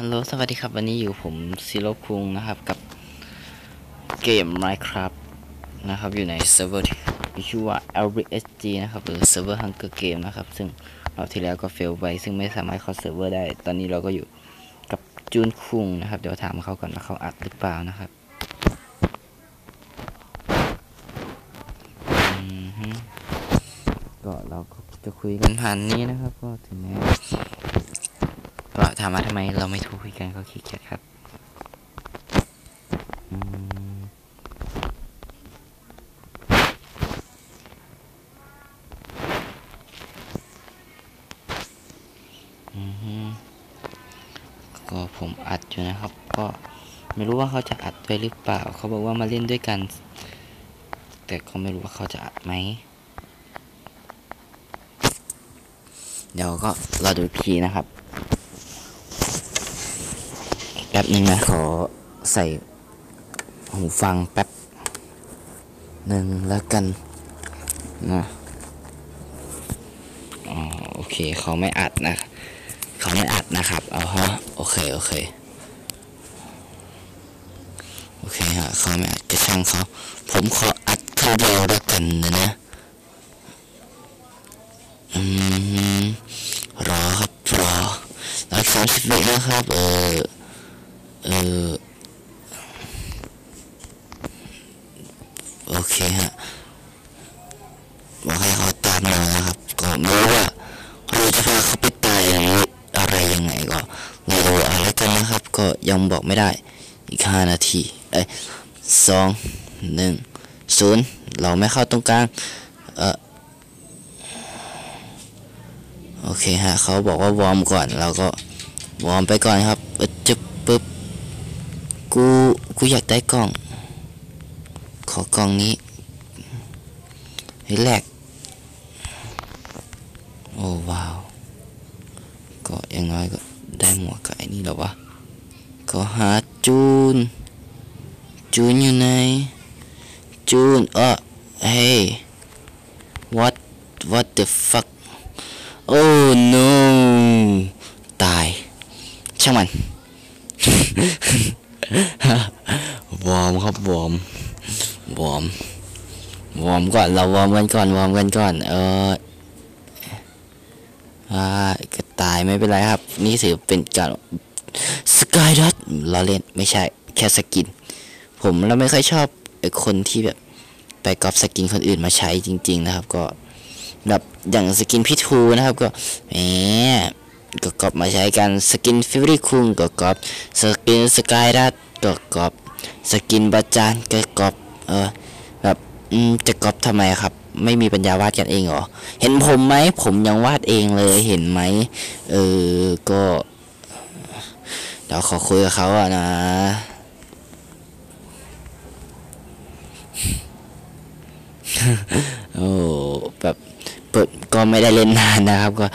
ฮัลโหลสวัสดีครับ วันนี้อยู่ผมซิโรคุงนะครับ กับเกม Minecraft นะครับ อยู่ในเซิร์ฟเวอร์ที่ชื่อว่า a l b r i c SG นะครับ หรือเซิร์ฟเวอร์ Hunger Game นะครับ ซึ่งเราที่แล้วก็เฟลไป ซึ่งไม่สามารถเข้าเซิร์ฟเวอร์ได้ ตอนนี้เราก็อยู่กับจูนคุงนะครับ เดี๋ยวถามเขาก่อนว่าเขาอัดหรือเปล่านะครับก็เราก็จะคุยกันผ่านนี้นะครับ ก็ถึงแม้ ก็ถามว่าทำไมเราไม่โทรคุยกันก็ขี้เกียจครับอือฮึก็ผมอัดอยู่นะครับ ก็ไม่รู้ว่าเขาจะอัดด้วยหรือเปล่า เขาบอกว่ามาเล่นด้วยกัน แต่ก็ไม่รู้ว่าเขาจะอัดไหม เดี๋ยวก็รอดูอีกทีนะครับ แป๊บหนึ่งนะ ขอใส่หูฟังแป๊บหนึ่งแล้วกันนะอ๋อโอเคเขาไม่อัดนะ เขาไม่อัดนะครับ เอาฮะโอเค โอเค โอเคฮะเขาไม่อัดก็ช่างเขา ผมขออัดครั้งเดียวแล้วกันนะนะอืมรอครับรอแล้วสามสิบวินะครับ เออ เออโอเคฮะบอกให้เขาตามมานะครับก็ไม่รู้ว่าเราจะพาเขาไปตายหรืออะไรยังไงก็ไม่รู้อะไรกันนะครับ ก็ยังบอกไม่ได้อีกห้านาทีเอ้ยสองหนึ่งศูนย์เราไม่เข้าตรงกลางเออโอเคฮะเขาบอกว่าวอร์มก่อนเราก็วอร์มไปก่อนครับจึ๊บปึ๊บ กูกูอยากได้กล่อง ขอกล่องนี้เฮ้ยแหลกโอ้ว้าวก็อยังน้อยก็ได้หมวกกับไอ้นี่แล้ววะก็หาจูน จูนอยู่ไหนจูนเออเฮ้ย what what the fuck oh no ตายช่างมัน วอร์มครับวอร์มวอร์มวอร์มก่อนเราวอร์มกันก่อนวอร์มกันก่อน เอออ่ากระตายไม่เป็นไรครับ นี่ถือเป็นการสกายดัตเราเล่นไม่ใช่ แค่สกิน ผมเราไม่ค่อยชอบไอคนที่แบบ ไปก๊อปสกินคนอื่นมาใช้จริง ๆ นะครับ ก็แบบอย่างสกินพี่ทูนะครับ ก็แหม ก็กอบมาใช้กันสกินฟิวรี่คุงก็กอบสกินสกายรัดก็กอบสกินบาจานก็กอบเออแบบจะกอบทำไมครับ ไม่มีปัญญาวาดกันเองเหรอ เห็นผมไหมผมยังวาดเองเลยเห็นไหมเออก็เดี๋ยวขอคุยกับเขาอะนะโอ้แบบเปิดก็ไม่ได้เล่นนานนะครับก็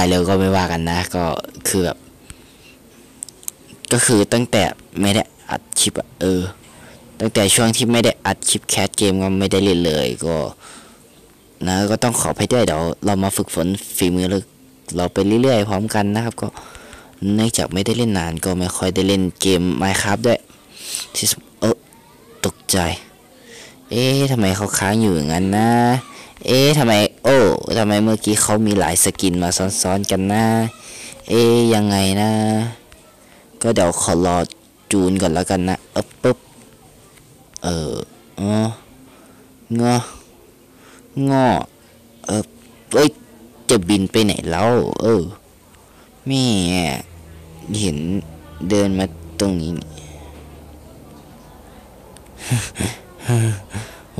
ตายเร็วก็ไม่ว่ากันนะ ก็คือแบบก็คือตั้งแต่ไม่ได้อัดคลิปอะเออ ตั้งแต่ช่วงที่ไม่ได้อัดคลิปแคสเกมก็ไม่ได้เล่นเลยก็ นะ ก็ต้องขอไปด้วยเดี๋ยวเรามาฝึกฝนฝีมือเราเราไปเรื่อยๆพร้อมกันนะครับ ก็เนื่องจากไม่ได้เล่นนานก็ไม่ค่อยได้เล่นเกม Minecraft ด้วยที่สเออตกใจ เอ๊ะทำไมเขาค้างอยู่อย่างนั้นนะ เอ๊ะทำไม โอ้ทำไมเมื่อกี้เขามีหลายสกินมาซ้อนๆกันนะ เอ๊ะยังไงนะ ก็เดี๋ยวขอรอจูนก่อนแล้วกันนะเออปึ๊บ เอออ๋ององอเออเอ้ย จะบินไปไหนแล้ว เออแม่เห็นเดินมาตรงนี้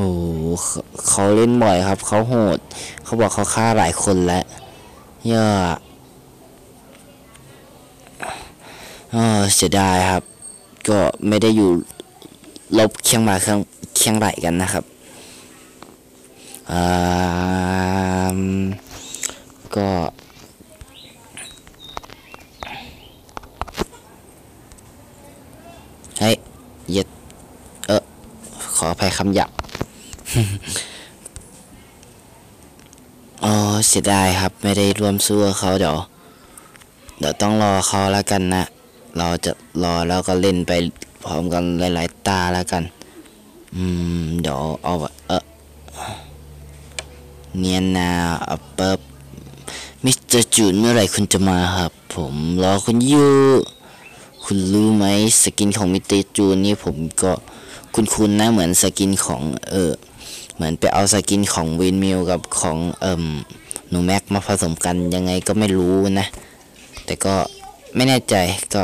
โอ้โหเขาเล่นบ่อยครับ เขาโหด เขาบอกเขาฆ่าหลายคนแล้วเยอะเออเสียดายครับ ก็ไม่ได้อยู่ลบเคียงบ่าเคียงเคียงไหลกันนะครับอ่าก็เฮ้ยเย็ดเออขออภัยคำหยาบ อ๋อเสียดายครับ ไม่ได้ร่วมสู้กับเขาเดี๋ยวเดี๋ยวต้องรอเขาแล้วกันนะ เราจะรอแล้วก็เล่นไปพร้อมกันหลาย ๆ ตาแล้วกัน อืม เดี๋ยวเอาเออเนียนนาอัปเปอร์มิสเตอร์จูนเมื่อไหร่คุณจะมาครับ ผมรอคุณอยู่คุณรู้ไหมสกินของมิสเตอร์จูนนี่ผมก็คุ้นๆนะเหมือนสกินของเออ เหมือนไปเอาสกินของวินมิลกับของเอ่มหนูแม็กมาผสมกันยังไงก็ไม่รู้นะ แต่ก็ไม่แน่ใจก็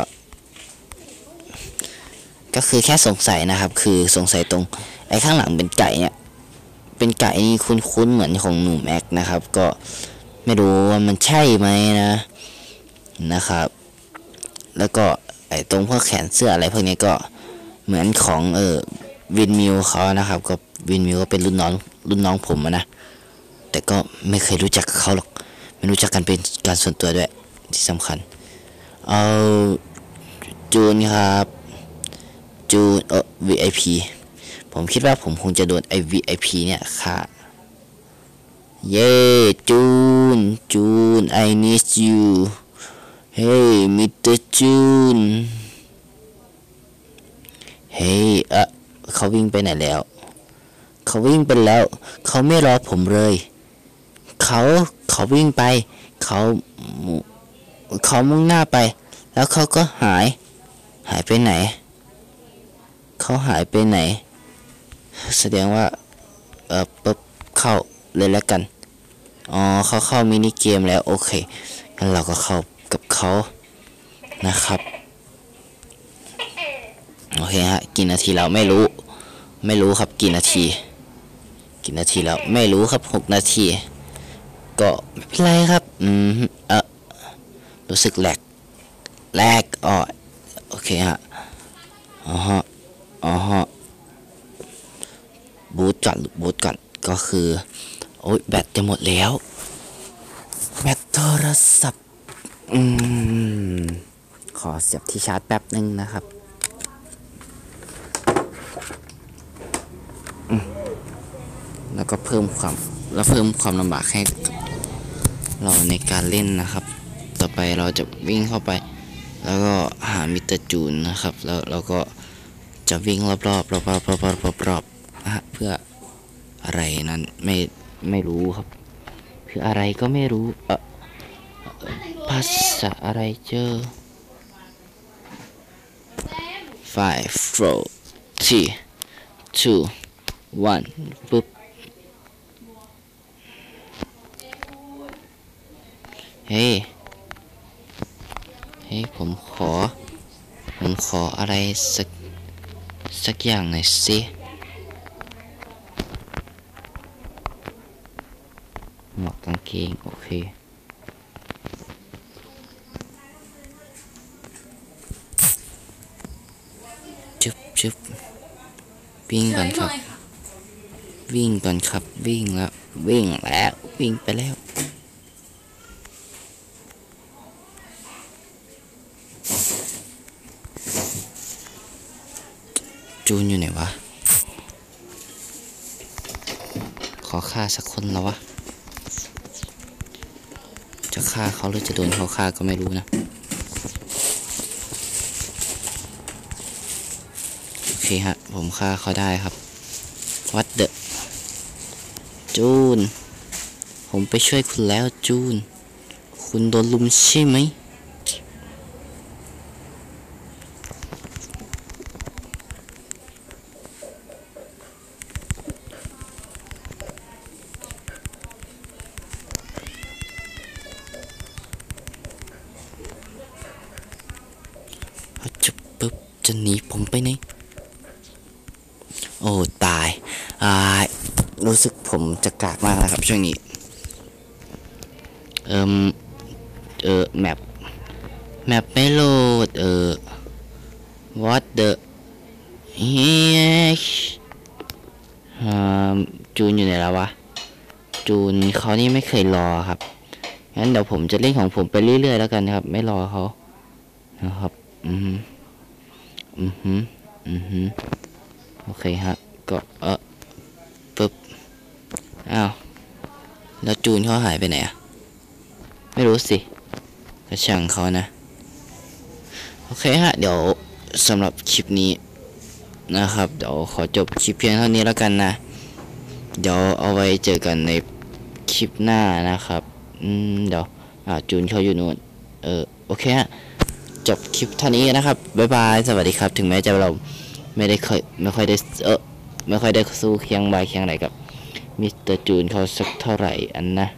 ก็คือแค่สงสัยนะครับ คือสงสัยตรง ไอ้ข้างหลังเป็นไก่เนี่ยเป็นไก่นี่คุ้นๆเหมือนของหนูแม็กนะครับ ก็ไม่รู้ว่ามันใช่ไหมนะนะครับ แล้วก็ไอ้ตรงพวกแขนเสื้ออะไรพวกนี้ก็เหมือนของเออวินมิวเขานะครับก็ วินมิวก็เป็นรุ่นน้องรุ่นน้องผมนะ แต่ก็ไม่เคยรู้จักเขาหรอก ไม่รู้จักกันเป็นการส่วนตัวด้วยที่สำคัญ เอาจูนครับจูนเออ VIP ผมคิดว่าผมคงจะโดนไอ้ VIP เนี่ยค่ะเย้จูนจูน I miss you เฮ้ยมิสเตอร์จูนเฮ้ยเอะเขาวิ่งไปไหนแล้ว เขาวิ่งไปแล้ว เขาไม่รอผมเลย เขาเขาวิ่งไป เขาเขามุ่งหน้าไป แล้วเขาก็หาย หายไปไหน เขาหายไปไหน แสดงว่า เออปุ๊บเข้าเลยแล้วกัน อ๋อเขาเข้ามินิเกมแล้ว โอเคงั้นเราก็เข้ากับเขานะครับ โอเคฮะ กี่นาทีแล้วไม่รู้ ไม่รู้ครับกี่นาที กี่นาทีแล้ว ไม่รู้ครับหกนาที ก็ไม่เป็นไรครับ อืมเออรู้สึกแหลกแหลกอ๋อโอเคฮะอ๋อฮะอ๋อฮะบูทก่อนบูทก่อนก็คือ โอ้ยแบตจะหมดแล้ว แบตโทรศัพท์ อืม ขอเสียบที่ชาร์จแป๊บนึงนะครับ แล้วก็เพิ่มความแล้วเพิ่มความลำบากให้เราในการเล่นนะครับ ต่อไปเราจะวิ่งเข้าไป แล้วก็หามิเตอร์จูนนะครับ แล้วเราก็จะวิ่งรอบๆรอบๆรอบๆรอบๆรอบๆรอบๆนะฮะเพื่ออะไรนั้นไม่ไม่รู้ครับเพื่ออะไรก็ไม่รู้เออภาษาอะไรเจอ five four three two one ปุ๊บ เฮ้ยเฮ้ยผมขอ ผมขออะไรสัก สักอย่างหน่อยสิหมวกกางเกง โอเคจึบจึบวิ่งก่อนครับ วิ่งก่อนครับ วิ่งแล้ว วิ่งแล้ว วิ่งไปแล้ว จูนอยู่ไหนวะ ขอฆ่าสักคนแล้ววะ จะฆ่าเขาหรือจะโดนเขาฆ่าก็ไม่รู้นะโอเคฮะ ผมฆ่าเขาได้ครับวัดเดอะจูน ผมไปช่วยคุณแล้วจูน คุณโดนลุมใช่ไหม จะปึ๊บ จะหนีผมไปไหนโอ้ตายอ่ารู้สึกผมจะกากมากนะครับ ช่วงนี้เอิมเออแมปแมปไม่โหลดเออ what the heck อ่าจูนอยู่ไหนแล้ววะ จูนเขานี่ไม่เคยรอครับ งั้นเดี๋ยวผมจะเล่นของผมไปเรื่อยๆแล้วกันครับ ไม่รอเขานะครับ อืม อือฮึอือฮึโอเคฮะก็เออปึ๊บอ้าวแล้วจูนเขาหายไปไหนอะไม่รู้สิก็ช่างเขานะ โอเคฮะ เดี๋ยวสำหรับคลิปนี้นะครับ เดี๋ยวขอจบคลิปเพียงเท่านี้แล้วกันนะ เดี๋ยวเอาไว้เจอกันในคลิปหน้านะครับ อืม เดี๋ยวอ่าจูนเขาอยู่นู่น เออ โอเคฮะ จบคลิปเท่านี้นะครับ บ๊ายบาย สวัสดีครับ ถึงแม้จะเราไม่ได้เคยไม่ค่อยได้เออไม่ค่อยได้สู้เคียงบายเคียงไหนกับมิสเตอร์จูนเขาสักเท่าไหร่อันนะ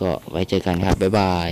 ก็ไว้เจอกันครับ บ๊ายบาย